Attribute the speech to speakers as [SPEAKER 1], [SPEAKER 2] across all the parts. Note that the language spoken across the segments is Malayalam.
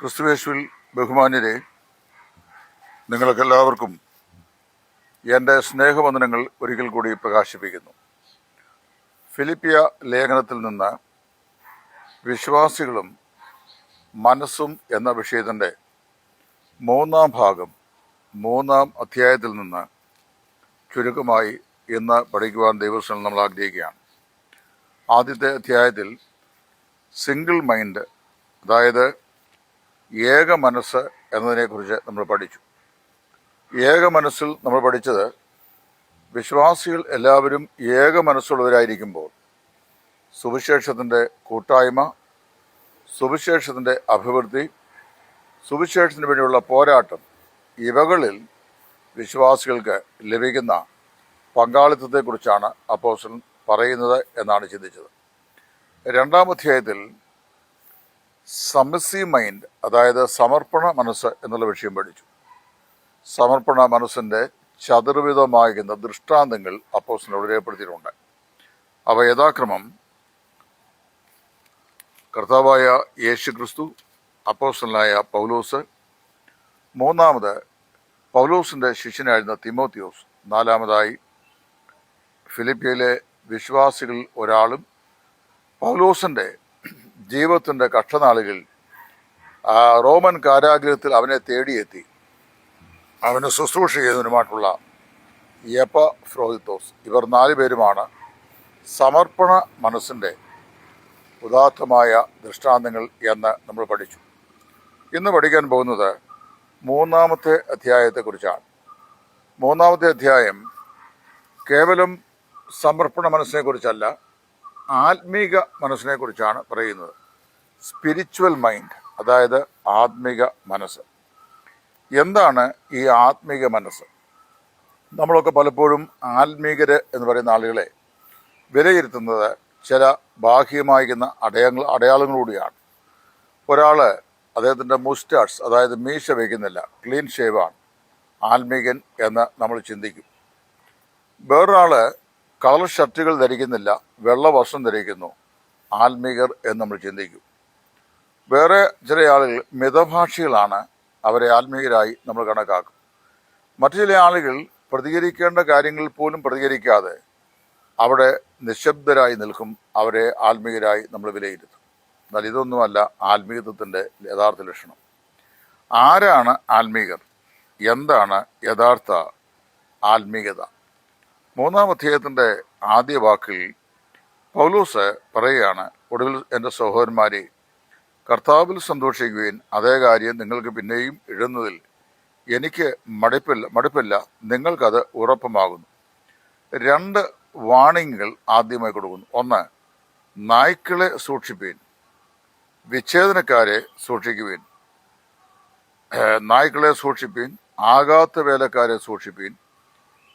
[SPEAKER 1] ക്രിസ്തുവേശുവിൽ ബഹുമാന്യരെ നിങ്ങൾക്കെല്ലാവർക്കും എന്റെ സ്നേഹവന്ദനങ്ങൾ ഒരിക്കൽ കൂടി പ്രകാശിപ്പിക്കുന്നു. ഫിലിപ്പിയ ലേഖനത്തിൽ നിന്ന് വിശ്വാസികളും മനസ്സും എന്ന വിഷയത്തിന്റെ മൂന്നാം ഭാഗം മൂന്നാം അധ്യായത്തിൽ നിന്ന് ചുരുക്കമായി ഇന്ന് പഠിക്കുവാൻ ദൈവസ്വം നമ്മൾ ആഗ്രഹിക്കുകയാണ്. ആദ്യത്തെ അധ്യായത്തിൽ സിംഗിൾ മൈൻഡ് അതായത് ഏക മനസ്സ് എന്നതിനെക്കുറിച്ച് നമ്മൾ പഠിച്ചു. ഏക മനസ്സിൽ നമ്മൾ പഠിച്ചത് വിശ്വാസികൾ എല്ലാവരും ഏക മനസ്സുള്ളവരായിരിക്കുമ്പോൾ സുവിശേഷത്തിന്റെ കൂട്ടായ്മ സുവിശേഷത്തിന്റെ അഭിവൃദ്ധി സുവിശേഷത്തിന് വേണ്ടിയുള്ള പോരാട്ടം ഇവകളിൽ വിശ്വാസികൾക്ക് ലഭിക്കുന്ന പങ്കാളിത്തത്തെക്കുറിച്ചാണ് അപ്പോസൻ പറയുന്നത് എന്നാണ് ചിന്തിച്ചത്. രണ്ടാം അധ്യായത്തിൽ സമ്മസീവ് മൈൻഡ് അതായത് സമർപ്പണ മനസ്സ് എന്നുള്ള വിഷയം പഠിച്ചു. സമർപ്പണ മനസ്സിന്റെ ചതുർവിധമാകുന്ന ദൃഷ്ടാന്തങ്ങൾ അപ്പോസിനോട് രേഖപ്പെടുത്തിയിട്ടുണ്ട് അവ യഥാക്രമം കർത്താവായ യേശു ക്രിസ്തു അപ്പോസ്റ്റലായ പൗലോസ് മൂന്നാമത് പൗലോസിന്റെ ശിഷ്യനായിരുന്ന തിമോത്തിയോസ് നാലാമതായി ഫിലിപ്പിയയിലെ വിശ്വാസികളിൽ ഒരാളും പൗലോസിന്റെ ജീവിതത്തിന്റെ കഷ്ടനാളുകളിൽ റോമൻ കാരാഗ്രഹത്തിൽ അവനെ തേടിയെത്തി. അവന് ശുശ്രൂഷ ചെയ്യുന്നതിനുമായിട്ടുള്ള യപ ഫ്രോദിത്തോസ് ഇവർ നാല് പേരുമാണ് സമർപ്പണ മനസ്സിന്റെ ഉദാത്തമായ ദൃഷ്ടാന്തങ്ങൾ എന്ന് നമ്മൾ പഠിച്ചു. ഇന്ന് പഠിക്കാൻ പോകുന്നത് മൂന്നാമത്തെ അധ്യായത്തെക്കുറിച്ചാണ്. മൂന്നാമത്തെ അധ്യായം കേവലം സമർപ്പണ മനസ്സിനെക്കുറിച്ചല്ല ആത്മീക മനസ്സിനെക്കുറിച്ചാണ് പറയുന്നത്. സ്പിരിച്വൽ മൈൻഡ് അതായത് ആത്മീക മനസ്സ്. എന്താണ് ഈ ആത്മീക മനസ്സ്? നമ്മളൊക്കെ പലപ്പോഴും ആത്മീകര് എന്ന് പറയുന്ന ആളുകളെ വിലയിരുത്തുന്നത് ചില ബാഹ്യമായിരിക്കുന്ന അടയങ്ങൾ അടയാളങ്ങളൂടിയാണ്. ഒരാൾ അദ്ദേഹത്തിന്റെ മുസ്റ്റാർസ് അതായത് മീശ വയ്ക്കുന്നില്ല ക്ലീൻ ഷേവാണ് ആത്മീകൻ എന്ന് നമ്മൾ ചിന്തിക്കും. വേറൊരാൾ കളർ ഷർട്ടുകൾ ധരിക്കുന്നില്ല വെള്ള വസ്ത്രം ധരിക്കുന്നു. ആത്മീകർ എന്ന് നമ്മൾ ചിന്തിക്കും. വേറെ ചില ആളുകൾ മിതഭാഷികളാണ് അവരെ ആത്മീയരായി നമ്മൾ കണക്കാക്കും. മറ്റു ചില ആളുകൾ പ്രതികരിക്കേണ്ട കാര്യങ്ങളിൽ പോലും പ്രതികരിക്കാതെ അവിടെ നിശബ്ദരായി നിൽക്കും അവരെ ആത്മീയരായി നമ്മൾ വിലയിരുത്തും. എന്നാൽ ഇതൊന്നുമല്ല ആത്മീയത്വത്തിന്റെ യഥാർത്ഥ ലക്ഷണം. ആരാണ് ആത്മീകർ? എന്താണ് യഥാർത്ഥ ആത്മീയത മൂന്നാം അധ്യായത്തിന്റെ ആദ്യ വാക്കിൽ പൗലൂസ് പറയുകയാണ് ഒടുവിൽ എന്റെ സഹോദരന്മാരെ കർത്താവിൽ സന്തോഷിക്കുകയും അതേ കാര്യം നിങ്ങൾക്ക് പിന്നെയും എഴുതുന്നതിൽ എനിക്ക് മടുപ്പില്ല മടുപ്പില്ല. നിങ്ങൾക്കത് ഉറപ്പമാകുന്നു. രണ്ട് വാണിങ്ങുകൾ ആദ്യമായി കൊടുക്കുന്നു. ഒന്ന് നായ്ക്കളെ സൂക്ഷിപ്പീൻ. വിച്ഛേദനക്കാരെ സൂക്ഷിക്കുവീൻ. നായ്ക്കളെ സൂക്ഷിപ്പീൻ. ആകാത്ത വേലക്കാരെ സൂക്ഷിപ്പീൻ.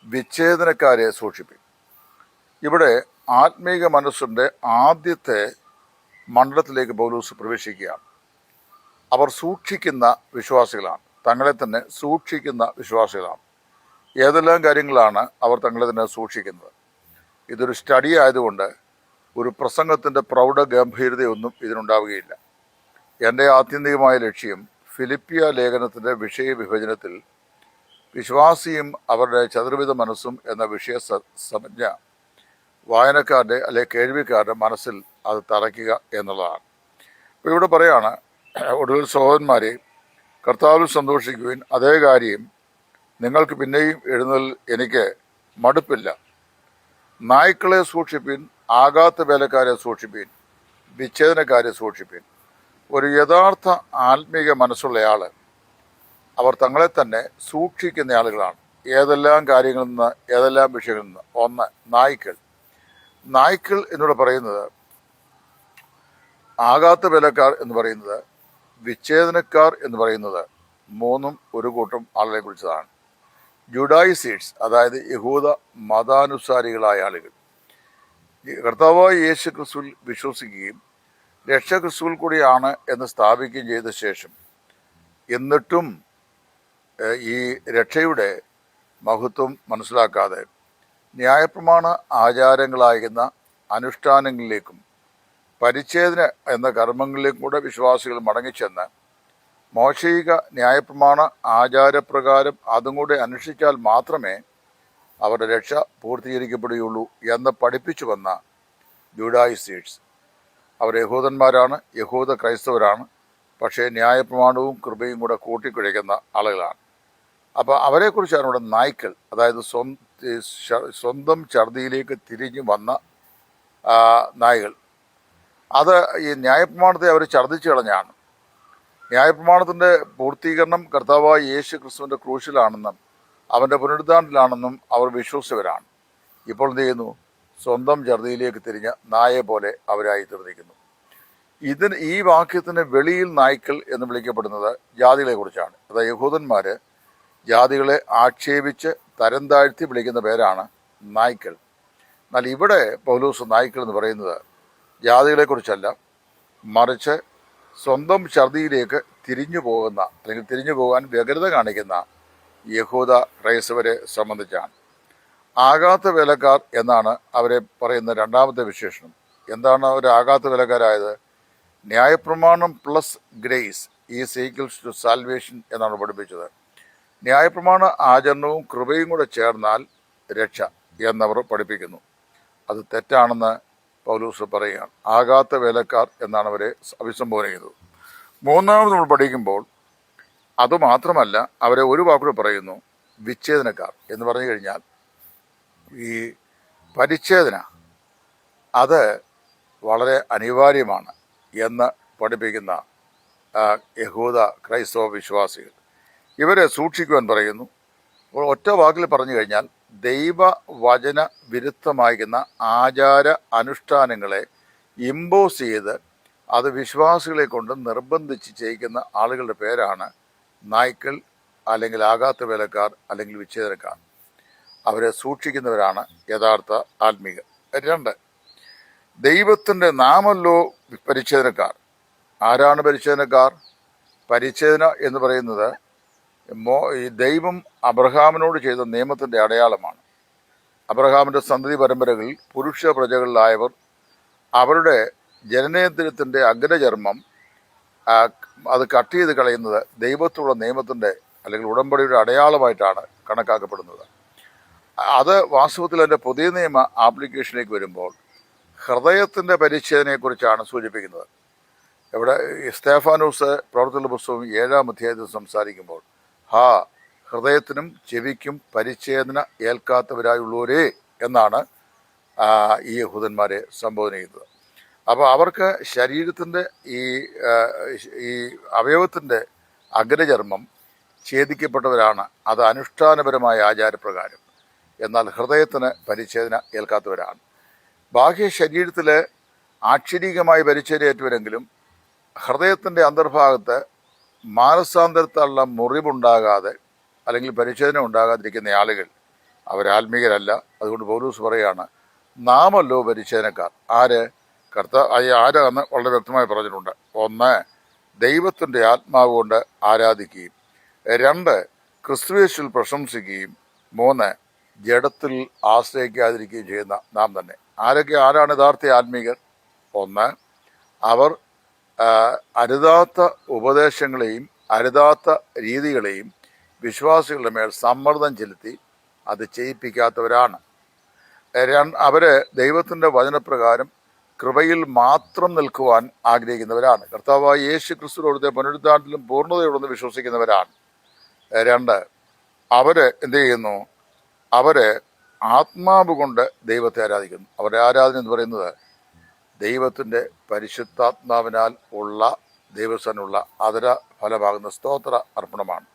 [SPEAKER 1] വിച്ഛേദനക്കാരെ സൂക്ഷിപ്പിക്കും. ഇവിടെ ആത്മീക മനസ്സിന്റെ ആദ്യത്തെ മണ്ഡലത്തിലേക്ക് പൗലൂസ് പ്രവേശിക്കുകയാണ്. അവർ സൂക്ഷിക്കുന്ന വിശ്വാസികളാണ്. തങ്ങളെ തന്നെ സൂക്ഷിക്കുന്ന വിശ്വാസികളാണ്. ഏതെല്ലാം കാര്യങ്ങളാണ് അവർ തങ്ങളെ തന്നെ സൂക്ഷിക്കുന്നത്? ഇതൊരു സ്റ്റഡി ആയതുകൊണ്ട് ഒരു പ്രസംഗത്തിന്റെ പ്രൗഢ ഗംഭീരതയൊന്നും ഇതിനുണ്ടാവുകയില്ല. എന്റെ ആത്യന്തികമായ ലക്ഷ്യം ഫിലിപ്പിയ ലേഖനത്തിന്റെ വിഷയ വിഭജനത്തിൽ വിശ്വാസിയും അവരുടെ ചതുർവിധ മനസ്സും എന്ന വിഷയ സംജ്ഞ വായനക്കാരുടെ അല്ലെ കേൾവിക്കാരുടെ മനസ്സിൽ അത് തറയ്ക്കുക എന്നുള്ളതാണ് അപ്പോൾ ഇവിടെ പറയാണ് ഒടുവിൽ സഹോദരന്മാരെ കർത്താവിൽ സന്തോഷിക്കുവാൻ. അതേ കാര്യം നിങ്ങൾക്ക് പിന്നെയും എഴുന്നതിൽ എനിക്ക് മടുപ്പില്ല. നായ്ക്കളെ സൂക്ഷിപ്പിൻ ആകാത്ത വേലക്കാരെ സൂക്ഷിപ്പിൻ വിച്ഛേദനക്കാരെ സൂക്ഷിപ്പിൻ. ഒരു യഥാർത്ഥ ആത്മീക മനസ്സുള്ളയാൾ അവർ തങ്ങളെ തന്നെ സൂക്ഷിക്കുന്ന ആളുകളാണ്. ഏതെല്ലാം കാര്യങ്ങളിൽ നിന്ന് ഏതെല്ലാം വിഷയങ്ങളിൽ നിന്ന്? ഒന്ന് നായ്ക്കൾ. നായ്ക്കൾ എന്നിവിടെ പറയുന്നത് ആകാത്ത വിലക്കാർ എന്ന് പറയുന്നത് വിച്ഛേദനക്കാർ എന്ന് പറയുന്നത് മൂന്നും ഒരു കൂട്ടം ആളുകളെ കുറിച്ചതാണ്. ജുഡായിസീഡ്സ് അതായത് യഹൂദ മതാനുസാരികളായ ആളുകൾ. കർത്താവായ യേശു ക്രിസ്തുവിൽ വിശ്വസിക്കുകയും രക്ഷ ക്രിസ്തുവിൽ കൂടിയാണ് എന്ന് സ്ഥാപിക്കുകയും ചെയ്ത ശേഷം എന്നിട്ടും ഈ രക്ഷയുടെ മഹത്വം മനസ്സിലാക്കാതെ ന്യായപ്രമാണ ആചാരങ്ങളായിരുന്ന അനുഷ്ഠാനങ്ങളിലേക്കും പരിച്ഛേദന എന്ന കർമ്മങ്ങളിലേക്കും കൂടെ വിശ്വാസികൾ മടങ്ങിച്ചെന്ന് മോശയിക ന്യായപ്രമാണ ആചാരപ്രകാരം അതും കൂടെ അനുഷ്ഠിച്ചാൽ മാത്രമേ അവരുടെ രക്ഷ പൂർത്തീകരിക്കപ്പെടുകയുള്ളൂ എന്ന് പഠിപ്പിച്ചു വന്ന ജൂഡായിസീഡ്സ്. അവർ യഹൂദന്മാരാണ് യഹൂദ ക്രൈസ്തവരാണ് പക്ഷേ ന്യായപ്രമാണവും കൃപയും കൂടെ കൂട്ടിക്കുഴയ്ക്കുന്ന ആളുകളാണ്. അപ്പോൾ അവരെക്കുറിച്ചാണ് ഇവിടെ നായ്ക്കൾ അതായത് സ്വന്തം ഛർദിയിലേക്ക് തിരിഞ്ഞു വന്ന നായ്കൾ അത് ഈ ന്യായപ്രമാണത്തെ അവർ ഛർദിച്ചു കളഞ്ഞാണ്. ന്യായപ്രമാണത്തിന്റെ പൂർത്തീകരണം കർത്താവായ യേശു ക്രിസ്തുവിന്റെ ക്രൂശിലാണെന്നും അവന്റെ പുനരുദ്ധാനത്തിലാണെന്നും അവർ വിശ്വസിച്ചവരാണ്. ഇപ്പോൾ എന്ത് ചെയ്യുന്നു? സ്വന്തം ഛർദിയിലേക്ക് തിരിഞ്ഞ നായെ പോലെ അവരായി തീർന്നിരിക്കുന്നു. ഇതിന് ഈ വാക്യത്തിന് വെളിയിൽ നായ്ക്കൾ എന്ന് വിളിക്കപ്പെടുന്നത് ജാതികളെ കുറിച്ചാണ് അതായത് യഹൂദന്മാര് ജാതികളെ ആക്ഷേപിച്ച് തരം താഴ്ത്തി വിളിക്കുന്ന പേരാണ് നായ്ക്കൾ. എന്നാൽ ഇവിടെ പൗലൂസ് നായ്ക്കൾ എന്ന് പറയുന്നത് ജാതികളെക്കുറിച്ചല്ല. മറിച്ച് സ്വന്തം ഛർദിയിലേക്ക് തിരിഞ്ഞു പോകുന്ന അല്ലെങ്കിൽ തിരിഞ്ഞു പോകാൻ വ്യഗ്രത കാണിക്കുന്ന യഹൂദ ക്രൈസ്തവരെ സംബന്ധിച്ചാണ്. ആകാത്ത വേലക്കാർ എന്നാണ് അവരെ പറയുന്ന രണ്ടാമത്തെ വിശേഷണം. എന്താണ് അവർ ആകാത്ത വേലക്കാരായത്? ന്യായപ്രമാണം പ്ലസ് ഗ്രേസ് ഈ സീക്കിൾസ് ടു സാൽവേഷൻ എന്നാണ് പഠിപ്പിച്ചത്. ന്യായപ്രമാണ ആചരണവും കൃപയും കൂടെ ചേർന്നാൽ രക്ഷ എന്നവർ പഠിപ്പിക്കുന്നു. അത് തെറ്റാണെന്ന് പൗലൂസ് പറയുകയാണ്. ആകാത്ത വേലക്കാർ എന്നാണ് അവരെ അഭിസംബോധന ചെയ്തത്. മൂന്നാമത് നമ്മൾ പഠിക്കുമ്പോൾ അതുമാത്രമല്ല അവരെ ഒരു വാക്കുകൾ പറയുന്നു വിച്ഛേദനക്കാർ എന്ന് പറഞ്ഞു കഴിഞ്ഞാൽ ഈ പരിച്ഛേദന അത് വളരെ അനിവാര്യമാണ് എന്ന് പഠിപ്പിക്കുന്ന യഹൂദ ക്രൈസ്തവ വിശ്വാസികൾ. ഇവരെ സൂക്ഷിക്കുവാൻ പറയുന്നു. ഒറ്റ വാക്കിൽ പറഞ്ഞു കഴിഞ്ഞാൽ ദൈവവചന വിരുദ്ധമായിരിക്കുന്ന ആചാര അനുഷ്ഠാനങ്ങളെ ഇമ്പോസ് ചെയ്ത് അത് വിശ്വാസികളെ കൊണ്ട് നിർബന്ധിച്ച് ചെയ്യിക്കുന്ന ആളുകളുടെ പേരാണ് നായ്ക്കൾ അല്ലെങ്കിൽ ആകാത്ത വേലക്കാർ അല്ലെങ്കിൽ വിച്ഛേദനക്കാർ. അവരെ സൂക്ഷിക്കുന്നവരാണ് യഥാർത്ഥ ആത്മീക രണ്ട് ദൈവത്തിന്റെ നാമല്ലോ പരിച്ഛേദനക്കാർ. ആരാണ് പരിച്ഛേദനക്കാർ? പരിച്ഛേദന എന്ന് പറയുന്നത് മോ ഈ ദൈവം അബ്രഹാമിനോട് ചെയ്ത നിയമത്തിന്റെ അടയാളമാണ്. അബ്രഹാമിന്റെ സന്തതി പരമ്പരകളിൽ പുരുഷ പ്രജകളിലായവർ അവരുടെ ജനനേന്ദ്രത്തിന്റെ അഗ്രചർമ്മം അത് കട്ട് ചെയ്ത് കളയുന്നത് ദൈവത്തുള്ള നിയമത്തിന്റെ അല്ലെങ്കിൽ ഉടമ്പടിയുടെ അടയാളമായിട്ടാണ് കണക്കാക്കപ്പെടുന്നത്. അത് വാസ്തവത്തിൽ എന്റെ പുതിയ നിയമ ആപ്ലിക്കേഷനിലേക്ക് വരുമ്പോൾ ഹൃദയത്തിന്റെ പരിച്ഛേദനയെക്കുറിച്ചാണ് സൂചിപ്പിക്കുന്നത്. ഇവിടെ സ്റ്റേഫാനൂസ് പ്രവർത്തന പുസ്തകം ഏഴാം അധ്യായത്തിൽ സംസാരിക്കുമ്പോൾ ഹാ ഹൃദയത്തിനും ചെവിക്കും പരിച്ഛേദന ഏൽക്കാത്തവരായുള്ളവരേ എന്നാണ് ഈ യഹൂദന്മാരെ സംബോധന ചെയ്തത്. അപ്പോൾ അവർക്ക് ശരീരത്തിന്റെ ഈ ഈ അവയവത്തിന്റെ അഗ്രചർമ്മം ഛേദിക്കപ്പെട്ടവരാണ്. അത് അനുഷ്ഠാനപരമായ ആചാരപ്രകാരം. എന്നാൽ ഹൃദയത്തിന് പരിച്ഛേദന ഏൽക്കാത്തവരാണ്. ബാഹ്യ ശരീരത്തിൽ ആക്ഷരികമായി പരിച്ഛേദയേറ്റവരെങ്കിലും ഹൃദയത്തിന്റെ അന്തർഭാഗത്ത് മാനസാന്തരത്താലുള്ള മുറിവുണ്ടാകാതെ അല്ലെങ്കിൽ പരിശോധന ഉണ്ടാകാതിരിക്കുന്ന ആളുകൾ അവരാത്മീകരല്ല. അതുകൊണ്ട് പൗലൂസ് പറയാണ് നാമല്ലോ പരിശോധനക്കാർ ആര്? കർത്ത ആരാന്ന് വളരെ വ്യക്തമായി പറഞ്ഞിട്ടുണ്ട്. ഒന്ന് ദൈവത്തിന്റെ ആത്മാവ് കൊണ്ട് ആരാധിക്കുകയും. രണ്ട് ക്രിസ്തുവേശിൽ പ്രശംസിക്കുകയും. മൂന്ന് ജഡത്തിൽ ആശ്രയിക്കാതിരിക്കുകയും ചെയ്യുന്ന നാം തന്നെ. ആരൊക്കെ? ആരാണ് യഥാർത്ഥ ആത്മീകർ? ഒന്ന് അവർ അരുതാത്ത ഉപദേശങ്ങളെയും അരുതാത്ത രീതികളെയും വിശ്വാസികളുടെ മേൽ സമ്മർദ്ദം ചെലുത്തി അത് ചെയ്യിപ്പിക്കാത്തവരാണ്. അവർ ദൈവത്തിന്റെ വചനപ്രകാരം കൃപയിൽ മാത്രം നിൽക്കുവാൻ ആഗ്രഹിക്കുന്നവരാണ്. കർത്താവായ യേശു ക്രിസ്തുവിനോടത്തെ പുനരുദ്ധാനത്തിലും പൂർണതയോടൊന്ന് വിശ്വസിക്കുന്നവരാണ്. രണ്ട് അവർ എന്ത് ചെയ്യുന്നു? അവർ ആത്മാവ് കൊണ്ട് ദൈവത്തെ ആരാധിക്കുന്നു. അവരുടെ ആരാധന എന്ന് പറയുന്നത് ദൈവത്തിന്റെ പരിശുദ്ധാത്മാവിനാൽ ഉള്ള ദൈവസ്ഥനുള്ള അതര ഫലമാകുന്ന സ്തോത്ര അർപ്പണമാണ്.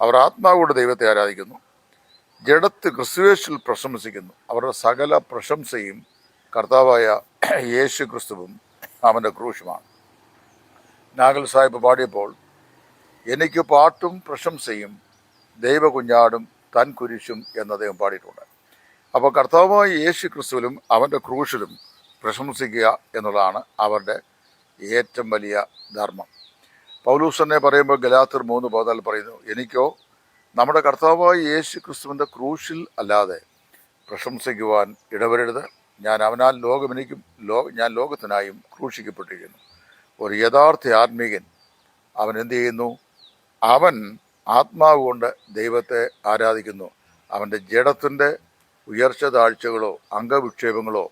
[SPEAKER 1] അവർ ആത്മാവോട് ദൈവത്തെ ആരാധിക്കുന്നു. ജഡത്ത് ക്രിസ്തുവേശിൽ പ്രശംസിക്കുന്നു. അവരുടെ സകല പ്രശംസയും കർത്താവായ യേശു ക്രിസ്തുവും അവന്റെ ക്രൂശുമാണ്. നാഗൽ സാഹിബ് പാടിയപ്പോൾ എനിക്ക് പാട്ടും പ്രശംസയും ദൈവകുഞ്ഞാടും തൻ കുരിശും എന്നദ്ദേഹം പാടിയിട്ടുണ്ട്. അപ്പോൾ കർത്താവായ യേശു ക്രിസ്തുവിലും അവന്റെ ക്രൂശിലും പ്രശംസിക്കുക എന്നുള്ളതാണ് അവരുടെ ഏറ്റവും വലിയ ധർമ്മം. പൗലൂസ് തന്നെ പറയുമ്പോൾ ഗലാത്തിർ മൂന്ന് പതിനാല് പറയുന്നു എനിക്കോ നമ്മുടെ കർത്താവായ യേശു ക്രിസ്തുവിന്റെ ക്രൂശിൽ അല്ലാതെ പ്രശംസിക്കുവാൻ ഇടവരരുത്. ഞാൻ അവനാൽ ലോകം എനിക്കും ലോ ഞാൻ ലോകത്തിനായും ക്രൂശിക്കപ്പെട്ടിരിക്കുന്നു. ഒരു യഥാർത്ഥ ആത്മീകൻ അവൻ എന്ത് ചെയ്യുന്നു? അവൻ ആത്മാവ് കൊണ്ട് ദൈവത്തെ ആരാധിക്കുന്നു. അവന്റെ ജഡത്തിന്റെ ഉയർച്ച താഴ്ചകളോ അംഗവിക്ഷേപങ്ങളോ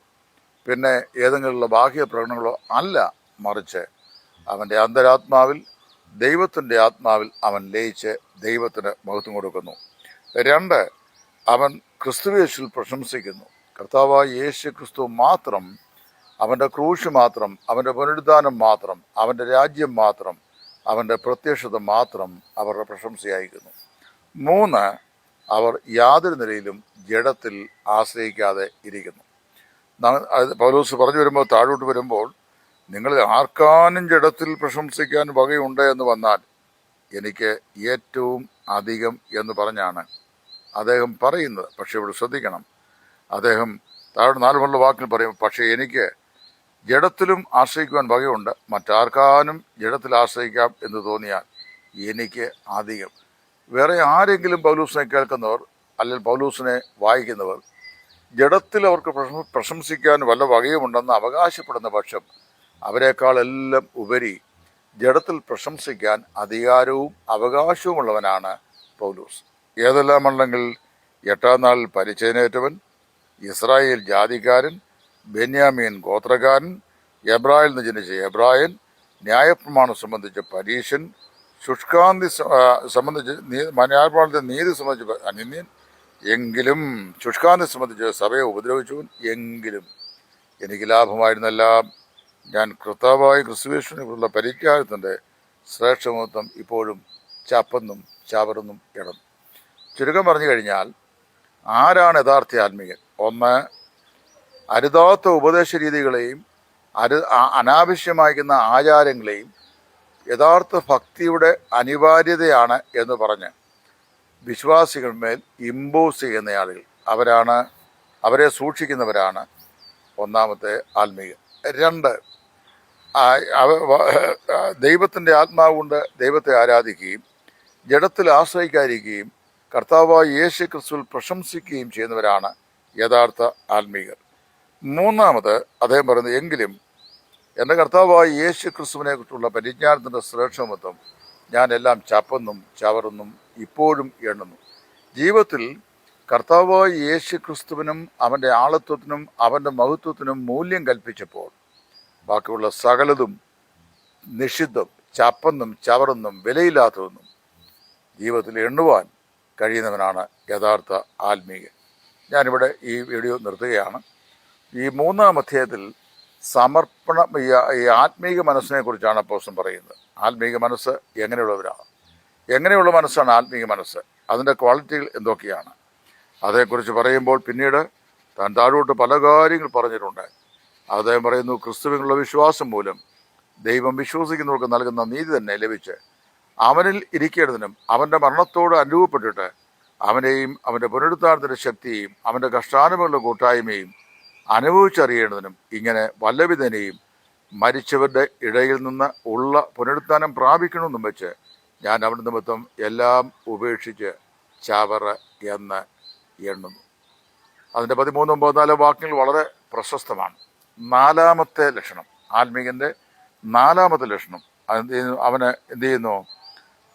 [SPEAKER 1] പിന്നെ ഏതെങ്കിലുള്ള ബാഹ്യ പ്രകടനങ്ങളോ അല്ല മറിച്ച് അവന്റെ അന്തരാത്മാവിൽ ദൈവത്തിന്റെ ആത്മാവിൽ അവൻ ലയിച്ച് ദൈവത്തിന് മഹത്വം കൊടുക്കുന്നു. രണ്ട് അവൻ ക്രിസ്തുവേശിൽ പ്രശംസിക്കുന്നു. കർത്താവായ യേശു ക്രിസ്തു മാത്രം അവന്റെ ക്രൂശ് മാത്രം അവന്റെ പുനരുദ്ധാനം മാത്രം അവന്റെ രാജ്യം മാത്രം അവന്റെ പ്രത്യക്ഷത മാത്രം അവരുടെ പ്രശംസയായിരിക്കുന്നു. മൂന്ന് അവർ യാതൊരു നിലയിലും ജഡത്തിൽ ആശ്രയിക്കാതെ ഇരിക്കുന്നു. പൗലോസ് പറഞ്ഞു വരുമ്പോൾ താഴോട്ട് വരുമ്പോൾ നിങ്ങൾ ആർക്കാനും ജഡത്തിൽ പ്രശംസിക്കാൻ വകയുണ്ട് എന്ന് വന്നാൽ എനിക്ക് ഏറ്റവും അധികം എന്ന് പറഞ്ഞാണ് അദ്ദേഹം പറയുന്നത്. പക്ഷെ ഇവിടെ ശ്രദ്ധിക്കണം. അദ്ദേഹം താഴെ നാലുമുള്ള വാക്കിൽ പറയും പക്ഷേ എനിക്ക് ജഡത്തിലും ആശ്രയിക്കുവാൻ വകയുണ്ട്. മറ്റാർക്കാനും ജഡത്തിൽ ആശ്രയിക്കാം എന്ന് തോന്നിയാൽ എനിക്ക് അധികം. വേറെ ആരെങ്കിലും പൗലൂസിനെ കേൾക്കുന്നവർ അല്ലെങ്കിൽ പൗലൂസിനെ വായിക്കുന്നവർ ജഡത്തിൽ അവർക്ക് പ്രശംസ- പ്രശംസിക്കാൻ വല്ല വകയുമുണ്ടെന്ന് അവകാശപ്പെടുന്ന പക്ഷം അവരെക്കാളെല്ലാം ഉപരി ജഡത്തിൽ പ്രശംസിക്കാൻ അധികാരവും അവകാശവുമുള്ളവനാണ് പൗലൂസ്. ഏതെല്ലാം ഉണ്ടെങ്കിൽ എട്ടാം നാൾ പരിചയനേറ്റവൻ ഇസ്രായേൽ ജാതിക്കാരൻ ബെന്യാമീൻ ഗോത്രക്കാരൻ എബ്രായൽ നിന്ന് ജനിച്ച എബ്രായൻ ന്യായപ്രമാണം സംബന്ധിച്ച പരീശൻ ശുഷ്കാന്തി സംബന്ധിച്ച് ന്യായപ്രമാണത്തെ നീതി സംബന്ധിച്ച് അനിന്യൻ എങ്കിലും ശുഷ്കാന്തി സംബന്ധിച്ച് സഭയെ ഉപദ്രവിച്ചു. എങ്കിലും എനിക്ക് ലാഭമായിരുന്നെല്ലാം. ഞാൻ കർത്താവായ ക്രിസ്തുവേശ്വരനുള്ള പരിജ്ഞാനത്തിന്റെ ശ്രേഷ്ഠമത്വം ഇപ്പോഴും ചപ്പന്നും ചവറന്നും ഇടം. ചുരുക്കം പറഞ്ഞു കഴിഞ്ഞാൽ ആരാണ് യഥാർത്ഥ ആത്മീയൻ? ഒന്ന് അരുതാത്ത ഉപദേശ രീതികളെയും അരു അനാവശ്യമായിരിക്കുന്ന ആചാരങ്ങളെയും യഥാർത്ഥ ഭക്തിയുടെ അനിവാര്യതയാണ് എന്ന് പറഞ്ഞ് വിശ്വാസികളുമേൽ ഇമ്പോസ് ചെയ്യുന്ന ആളുകൾ. അവരാണ് അവരെ സൂക്ഷിക്കുന്നവരാണ് ഒന്നാമത്തെ ആത്മീയ രണ്ട് ദൈവത്തിന്റെ ആത്മാവ് കൊണ്ട് ദൈവത്തെ ആരാധിക്കുകയും ജഡത്തിൽ ആശ്രയിക്കാതിരിക്കുകയും കർത്താവായ യേശു ക്രിസ്തുവിൽ പ്രശംസിക്കുകയും ചെയ്യുന്നവരാണ് യഥാർത്ഥ ആത്മീകർ. മൂന്നാമത് അദ്ദേഹം പറയുന്നത് എങ്കിലും എന്റെ കർത്താവായ യേശു ക്രിസ്തുവിനെ കുറിച്ചുള്ള പരിജ്ഞാനത്തിന്റെ ശ്രേഷ്ഠമത്വം ഞാൻ എല്ലാം ചവറെന്നും ഇപ്പോഴും എണ്ണുന്നു. ജീവിതത്തിൽ കർത്താവായ യേശു ക്രിസ്തുവിനും അവന്റെ ആളത്വത്തിനും അവന്റെ മഹത്വത്തിനും മൂല്യം കൽപ്പിച്ചപ്പോൾ ബാക്കിയുള്ള സകലതും നിഷിദ്ധം ചപ്പെന്നും ചവറെന്നും വിലയില്ലാത്തതെന്നും ജീവിതത്തിൽ എണ്ണുവാൻ കഴിയുന്നവനാണ് യഥാർത്ഥ ആത്മീയൻ ഞാനിവിടെ ഈ വീഡിയോ നിർത്തുകയാണ്. ഈ മൂന്നാം അധ്യായത്തിൽ സമർപ്പണ ഈ ആത്മീക മനസ്സിനെ കുറിച്ചാണ് അപ്പോസം പറയുന്നത്. ആത്മീക മനസ്സ് എങ്ങനെയുള്ളവരാണ് എങ്ങനെയുള്ള മനസ്സാണ് ആത്മീക മനസ്സ്? അതിന്റെ ക്വാളിറ്റികൾ എന്തൊക്കെയാണ്? അതേക്കുറിച്ച് പറയുമ്പോൾ പിന്നീട് താൻ താഴോട്ട് പല കാര്യങ്ങൾ പറഞ്ഞിട്ടുണ്ട്. അദ്ദേഹം പറയുന്നു ക്രിസ്തുവിനുള്ള വിശ്വാസം മൂലം ദൈവം വിശ്വസിക്കുന്നവർക്ക് നൽകുന്ന നീതി തന്നെ ലഭിച്ച് അവനിൽ ഇരിക്കേണ്ടതിനും അവന്റെ മരണത്തോട് അനുഭവപ്പെട്ടിട്ട് അവനെയും അവന്റെ പുനരുദ്ധാരണത്തിന്റെ ശക്തിയെയും അവന്റെ കഷ്ടാനുഭവങ്ങളുടെ കൂട്ടായ്മയും അനുഭവിച്ചറിയേണ്ടതിനും ഇങ്ങനെ വല്ലവിധനെയും മരിച്ചവരുടെ ഇടയിൽ നിന്ന് ഉള്ള പുനരുത്ഥാനം പ്രാപിക്കണമെന്നും വെച്ച് ഞാൻ അവിടെ നിമിത്തം എല്ലാം ഉപേക്ഷിച്ച് ചാവറ എന്ന് എണ്ണുന്നു. അതിന്റെ പതിമൂന്നും പതിനാലും വാക്യങ്ങൾ വളരെ പ്രശസ്തമാണ്. നാലാമത്തെ ലക്ഷണം ആത്മീകന്റെ നാലാമത്തെ ലക്ഷണം. അവന് എന്ത് ചെയ്യുന്നു?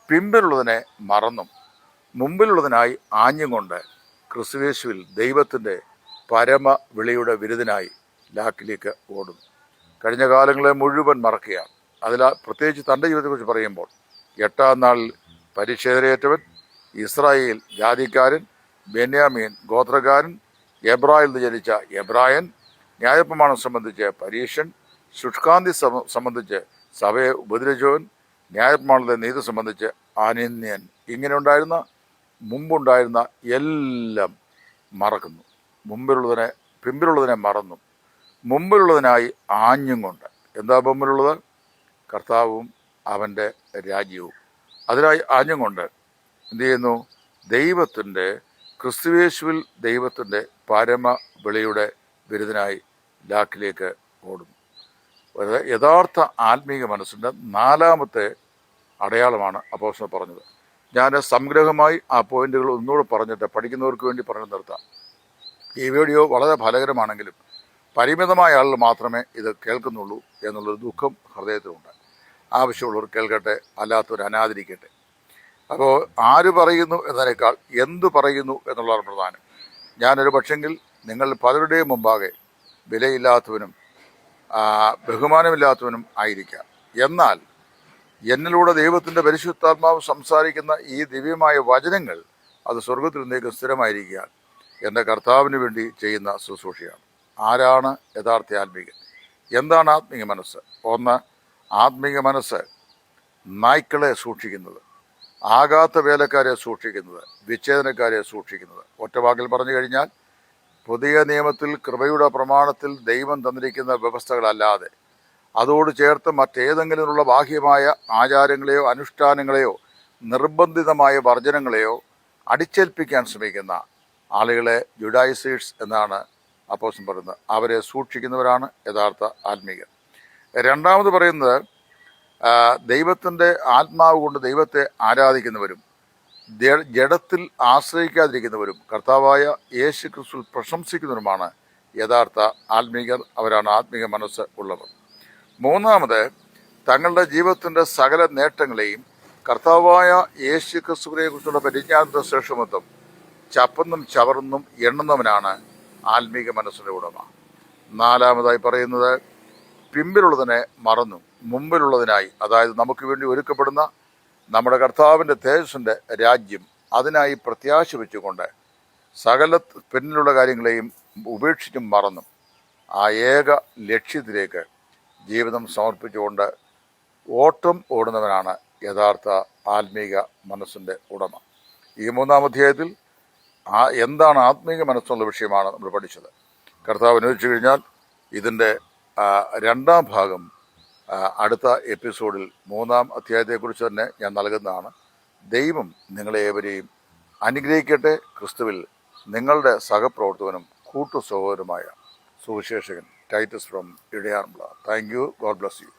[SPEAKER 1] പിമ്പിലുള്ളതിനെ മറന്നും. മുമ്പിലുള്ളതിനായി ആഞ്ഞും കൊണ്ട് ക്രിസ്തുവേശുവിൽ ദൈവത്തിന്റെ പരമ വിളിയുടെ വിരുദിനായി ലാക്കിലേക്ക് ഓടുന്നു. കഴിഞ്ഞ കാലങ്ങളെ മുഴുവൻ മറക്കുകയാണ്. അതിൽ പ്രത്യേകിച്ച് തന്റെ ജീവിതത്തെക്കുറിച്ച് പറയുമ്പോൾ എട്ടാം നാളിൽ പരിച്ഛേദനയേറ്റവൻ ഇസ്രായേൽ ജാതിക്കാരൻ ബെന്യാമീൻ ഗോത്രകാരൻ എബ്രായിൽ ജനിച്ച എബ്രായൻ ന്യായപ്രമാണം സംബന്ധിച്ച് പരീക്ഷൻ ശുഷ്കാന്തി സംബന്ധിച്ച് സഭയെ ഉപദ്രവിച്ചവൻ ന്യായപ്രമാണത്തെ നീതി സംബന്ധിച്ച് അനിന്യൻ ഇങ്ങനെ ഉണ്ടായിരുന്ന മുമ്പുണ്ടായിരുന്ന എല്ലാം മറക്കുന്നു. മുമ്പിലുള്ളതിനെ പിമ്പിലുള്ളതിനെ മറന്നും. മുമ്പിലുള്ളതിനായി ആഞ്ഞും കൊണ്ട്. എന്താ മുമ്പിലുള്ളത്? കർത്താവും അവന്റെ രാജ്യവും. അതിനായി ആഞ്ഞും കൊണ്ട് എന്തു ചെയ്യുന്നു? ദൈവത്തിന്റെ ക്രിസ്തുവേശുവിൽ ദൈവത്തിന്റെ പരമ വിളിയുടെ ബിരുദനായി ലാക്കിലേക്ക് ഓടുന്നു. യഥാർത്ഥ ആത്മീക മനസ്സിന്റെ നാലാമത്തെ അടയാളമാണ് അപ്പോസ് പറഞ്ഞത്. ഞാൻ സംഗ്രഹമായി ആ പോയിന്റുകൾ ഒന്നുകൂടെ പറഞ്ഞിട്ട് പഠിക്കുന്നവർക്ക് വേണ്ടി പറഞ്ഞു നിർത്താം. ഈ വീഡിയോ വളരെ ഫലകരമാണെങ്കിലും പരിമിതമായ ആളുകൾ മാത്രമേ ഇത് കേൾക്കുന്നുള്ളൂ എന്നുള്ളൊരു ദുഃഖം ഹൃദയത്തിലുണ്ട്. ആവശ്യമുള്ളവർ കേൾക്കട്ടെ അല്ലാത്തവർ അനാദരിക്കട്ടെ. അപ്പോൾ ആര് പറയുന്നു എന്നതിനേക്കാൾ എന്ത് പറയുന്നു എന്നുള്ളതാണ് പ്രധാനം. ഞാനൊരു പക്ഷെങ്കിൽ നിങ്ങൾ പലരുടെയും മുമ്പാകെ വിലയില്ലാത്തവനും ബഹുമാനമില്ലാത്തവനും ആയിരിക്കാം. എന്നാൽ എന്നിലൂടെ ദൈവത്തിന്റെ പരിശുദ്ധാത്മാവ് സംസാരിക്കുന്ന ഈ ദിവ്യമായ വചനങ്ങൾ അത് സ്വർഗത്തിൽ നിന്നേക്ക് സ്ഥിരമായിരിക്കുക എന്റെ കർത്താവിന് വേണ്ടി ചെയ്യുന്ന ശുശ്രൂഷയാണ്. ആരാണ് യഥാർത്ഥ ആത്മീകൻ? എന്താണ് ആത്മീയ മനസ്സ്? ഒന്ന് ആത്മീയ മനസ്സ് നായ്ക്കളെ സൂക്ഷിക്കുന്നത് ആകാത്ത വേലക്കാരെ സൂക്ഷിക്കുന്നത് വിച്ഛേദനക്കാരെ സൂക്ഷിക്കുന്നത്. ഒറ്റവാക്കിൽ പറഞ്ഞു കഴിഞ്ഞാൽ പുതിയ നിയമത്തിൽ കൃപയുടെ പ്രമാണത്തിൽ ദൈവം തന്നിരിക്കുന്ന വ്യവസ്ഥകളല്ലാതെ അതോട് ചേർത്ത് മറ്റേതെങ്കിലുമുള്ള ബാഹ്യമായ ആചാരങ്ങളെയോ അനുഷ്ഠാനങ്ങളെയോ നിർബന്ധിതമായ വർജനങ്ങളെയോ അടിച്ചേൽപ്പിക്കാൻ ശ്രമിക്കുന്ന ആളുകളെ ജുഡൈസേഴ്സ് എന്നാണ് അപ്പോസം പറയുന്നത്. അവരെ സൂക്ഷിക്കുന്നവരാണ് യഥാർത്ഥ ആത്മീകർ. രണ്ടാമത് പറയുന്നത് ദൈവത്തിന്റെ ആത്മാവ് കൊണ്ട് ദൈവത്തെ ആരാധിക്കുന്നവരും ജഡത്തിൽ ആശ്രയിക്കാതിരിക്കുന്നവരും കർത്താവായ യേശു ക്രിസ്തു പ്രശംസിക്കുന്നവരുമാണ് യഥാർത്ഥ ആത്മീകർ. അവരാണ് ആത്മീക മനസ്സ് ഉള്ളവർ. മൂന്നാമത് തങ്ങളുടെ ജീവിതത്തിന്റെ സകല നേട്ടങ്ങളെയും കർത്താവായ യേശു ക്രിസ്തുവിനെ കുറിച്ചുള്ള പരിജ്ഞാനത്തെ ശ്രേഷ്ഠമത്വം ചപ്പന്നും ചവർന്നും എണ്ണുന്നവനാണ് ആത്മീക മനസ്സിന്റെ ഉടമ. നാലാമതായി പറയുന്നത് പിമ്പിലുള്ളതിനെ മറന്നു. മുമ്പിലുള്ളതിനായി അതായത് നമുക്ക് വേണ്ടി ഒരുക്കപ്പെടുന്ന നമ്മുടെ കർത്താവിന്റെ തേജസ്സിന്റെ രാജ്യം അതിനായി പ്രത്യാശ വെച്ചുകൊണ്ട് സകല പിന്നിലുള്ള കാര്യങ്ങളെയും ഉപേക്ഷിച്ചും മറന്നും. ആ ഏക ലക്ഷ്യത്തിലേക്ക് ജീവിതം സമർപ്പിച്ചുകൊണ്ട് ഓട്ടം ഓടുന്നവനാണ് യഥാർത്ഥ ആത്മീക മനസ്സിന്റെ ഉടമ. ഈ മൂന്നാം അധ്യായത്തിൽ ആ എന്താണ് ആത്മീക മനസ്സുള്ള വിഷയമാണ് നമ്മൾ പഠിച്ചത്. കർത്താവ് അനുവദിച്ചു കഴിഞ്ഞാൽ ഇതിന്റെ രണ്ടാം ഭാഗം അടുത്ത എപ്പിസോഡിൽ മൂന്നാം അധ്യായത്തെക്കുറിച്ച് തന്നെ ഞാൻ നൽകുന്നതാണ്. ദൈവം നിങ്ങളെ ഏവരെയും അനുഗ്രഹിക്കട്ടെ. ക്രിസ്തുവിൽ നിങ്ങളുടെ സഹപ്രവർത്തകനും കൂട്ടു സഹോദരമായ Suviseshakan Titus from Idayaranmula thank you god bless you